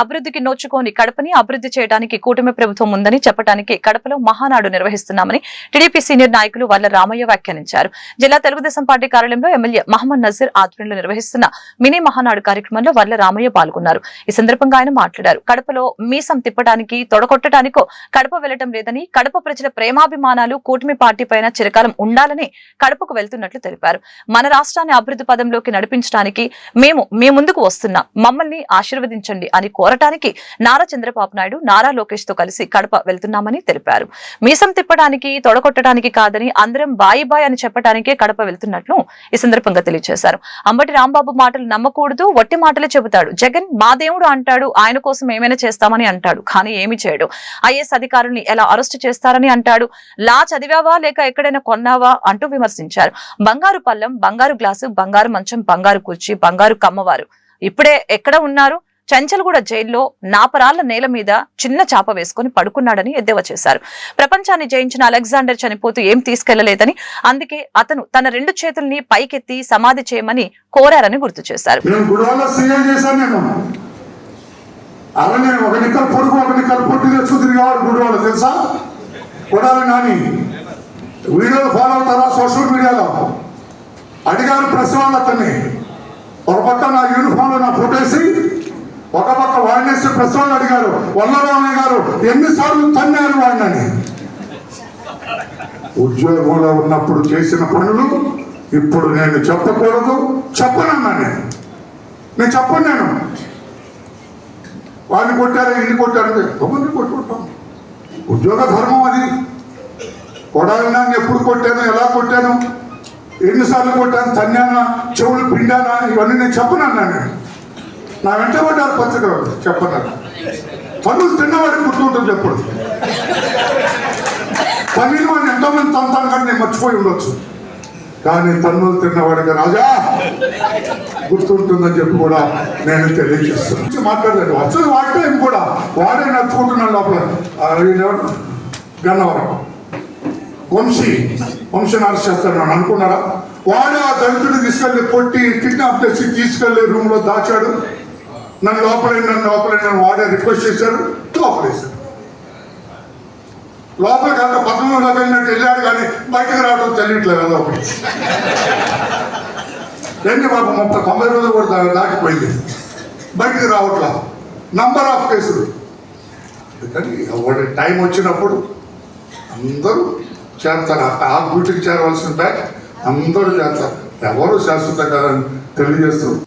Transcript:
అభివృద్ధికి నోచుకోని కడపని అభివృద్ధి చేయడానికి కూటమి ప్రభుత్వం ఉందని చెప్పడానికి కడపలో మహానాడు నిర్వహిస్తున్నామని టీడీపీ సీనియర్ నాయకులు వల్ల రామయ్య వ్యాఖ్యానించారు. జిల్లా తెలుగుదేశం పార్టీ కార్యాలయంలో ఎమ్మెల్యే మహమ్మద్ నజీర్ ఆధ్వర్యంలో నిర్వహిస్తున్న మినీ మహానాడు కార్యక్రమంలో వల్ల రామయ్య పాల్గొన్నారు. ఈ సందర్భంగా ఆయన మాట్లాడారు. కడపలో మీసం తిప్పడానికి తొడగొట్టడానికో కడప వెళ్ళడం లేదని కడప ప్రజల ప్రేమాభిమానాలు కూటమి పార్టీ పైన చిరకాలం ఉండాలని కడపకు వెళ్తున్నట్లు తెలిపారు. మన రాష్ట్రాన్ని అభివృద్ధి పదంలోకి నడిపించడానికి మేము మీ ముందుకు వస్తున్నాం. మమ్మల్ని ఆశీర్వదించండి అని కోరటానికి నారా చంద్రబాబు నాయుడు నారా లోకేష్తో కలిసి కడప వెళ్తున్నామని తెలిపారు. మీసం తిప్పడానికి తొడగొట్టడానికి కాదని అందరం బాయి బాయ్ అని చెప్పడానికే కడప వెళ్తున్నట్లు ఈ సందర్భంగా తెలియజేశారు. అంబటి రాంబాబు మాటలు నమ్మకూడదు వట్టి మాటలే చెబుతాడు. జగన్ మా దేవుడు అంటాడు ఆయన కోసం ఏమైనా చేస్తామని అంటాడు కానీ ఏమి చేయడు. ఐఏఎస్ అధికారుల్ని ఎలా అరెస్టు చేస్తారని అంటాడు లా చదివావా లేక ఎక్కడైనా కొన్నావా అంటూ విమర్శించారు. బంగారు పల్లెం బంగారు గ్లాసు బంగారు మంచం బంగారు కుర్చీ బంగారు కమ్మవారు. ఇప్పుడే ఎక్కడ ఉన్నారు? చంచల్గూడ జైల్లో నాపరాళ్ళ నేల మీద చిన్న చాప వేసుకుని పడుకున్నాడని ఎద్దేవా చేశారు. ప్రపంచాన్ని జయించిన అలెగ్జాండర్ చనిపోతూ ఏం తీసుకెళ్ళలేదని అందుకే అతను తన రెండు చేతుల్ని పైకెత్తి సమాధి చేయమని కోరారని గుర్తు చేశారు. అలానే ఒక నిక్కలు పొడుగు ఒక నిక్కలు తెచ్చు గుడివాళ్ళు తెలుసా? కొడాలి నాని. వీడియోలు ఫాలో అవుతారా సోషల్ మీడియాలో? అడిగారు ప్రెస్ వాళ్ళు అతన్ని. ఒక పక్క నా యూనిఫామ్లో నా ఫోటో వేసి ఒక పక్క వాడినేసి ప్రశ్నలు అడిగారు వల్లరామయ్య గారు ఎన్నిసార్లు తన్నారు వాడినని? ఉద్యోగంలో ఉన్నప్పుడు చేసిన పనులు ఇప్పుడు నేను చెప్పకూడదు చెప్పనన్నా నేను నేను చెప్పను నేను వాడిని కొట్టారు ఇల్లు కొట్టారు ఎంతమంది కొట్టుకుంటాం? ఉద్యోగ ధర్మం అది. కొడాలి ఎప్పుడు కొట్టాను ఎలా కొట్టాను? ఎన్నిసార్లు కొట్టాను తన్నానా చెవులు పిండానా? ఇవన్నీ నేను చెప్పనన్నా నేను నా వెంట పడ్డారు పత్రికలు చెప్పన్నారు పనులు తిన్నవాడికి గుర్తుంటుంది ఎప్పుడు పన్నీరు వాడిని ఎంతోమంది తంతాను కానీ నేను మర్చిపోయి ఉండొచ్చు. కానీ తన్నులు తిన్నవాడికి రాజా గుర్తుంటుందని చెప్పి కూడా నేను తెలియజేస్తాను. మాట్లాడలేదు. అసలు వాడి కూడా? వాడే నచ్చుకుంటున్నాను లోపల. గన్నవరం. వంశీ. వంశీ నరసేస్తాను అని అనుకున్నారా? వాడు ఆ దళితుడు తీసుకెళ్ళి కొట్టి కిడ్నాప్ చేసి తీసుకెళ్ళి రూమ్లో దాచాడు. నన్ను లోపలే నన్ను లోపలే నన్ను వాడే రిక్వెస్ట్ చేశారు లోపలేశారు లోపల కాక పద్మంలో వెళ్ళినట్టు వెళ్ళాడు కానీ బయటకు రావడం తెలియట్లేదు లోపలి రెండు ఏంటి బాబు ముప్పై తొంభై రోజులు కూడా దాటిపోయింది. బయటకు రావట్లా. నంబర్ ఆఫ్ కేసులు కానీ ఒకటి టైం వచ్చినప్పుడు అందరూ చేస్తారు ఆ- డ్యూటీకి చేరవలసిన బ్యాచ్ అందరూ చేస్తారు ఎవరు శాశ్వత కాదని తెలియజేస్తారు